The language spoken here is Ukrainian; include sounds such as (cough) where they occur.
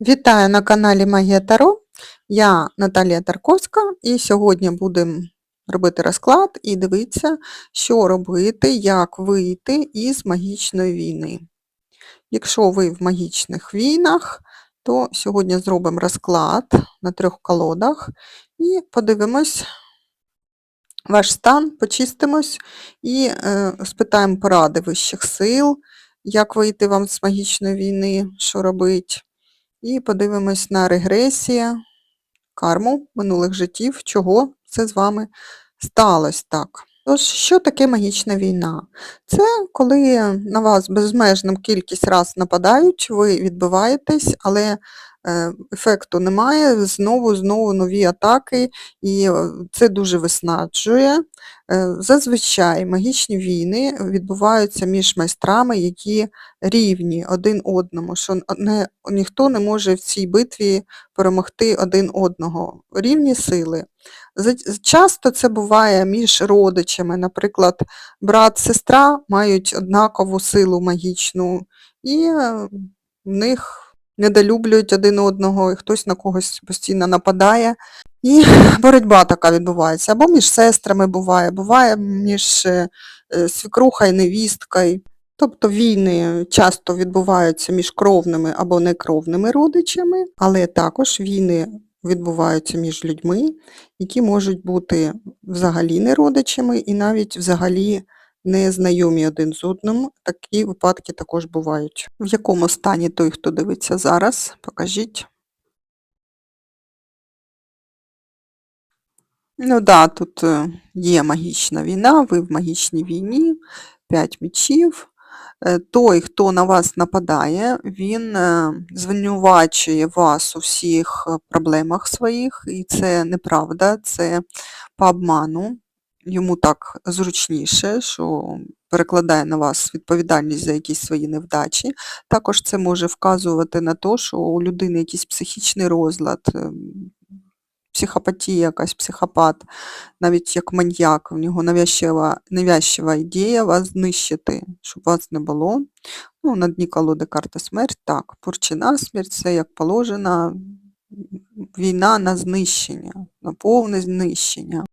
Вітаю на каналі Магія Таро. Я Наталія Тарковська, і сьогодні будемо робити розклад і дивитися, що робити, як вийти із магічної війни. Якщо ви в магічних війнах, то сьогодні зробимо розклад на трьох колодах і подивимось ваш стан, почистимось і е, спитаємо поради вищих сил, як вийти вам з магічної війни, що робити. І подивимось на регресія, карму минулих життів, чого це з вами сталося так. Тож, що таке магічна війна? Це коли на вас безмежну кількість раз нападають, ви відбиваєтесь, але е, ефекту немає, знову знову нові атаки, і е, це дуже виснаджує. Е, Зазвичай магічні війни відбуваються між майстрами, які рівні один одному, що не, ніхто не може в цій битві перемогти один одного. Рівні сили. Часто це буває між родичами, наприклад, брат-сестра мають однакову силу магічну, і е, в них недолюблюють один одного, і хтось на когось постійно нападає. І (laughs) боротьба така відбувається. Або між сестрами буває, буває між е, е, і невісткою. Тобто війни часто відбуваються між кровними або некровними родичами, але також війни відбуваються між людьми, які можуть бути взагалі не родичами і навіть взагалі не знайомі один з одним. Такі випадки також бувають. В якому стані той, хто дивиться зараз, покажіть. Ну да, тут е, є магічна війна, ви в магічній війні, 5 мечів. Е, Той, хто на вас нападає, він е, звинувачує вас у всіх е, проблемах своїх, і це неправда, це по обману. Йому так зручніше, що перекладає на вас відповідальність за якісь свої невдачі. Також це може вказувати на те, що у людини якийсь психічний розлад, ем, психопатія, якась психопат, навіть як маньяк, в нього навязчива, навязчива ідея вас знищити, щоб вас не було. Ну, на дні колоди карта смерть, так, порчина смерть, це як положена війна на знищення, на повне знищення.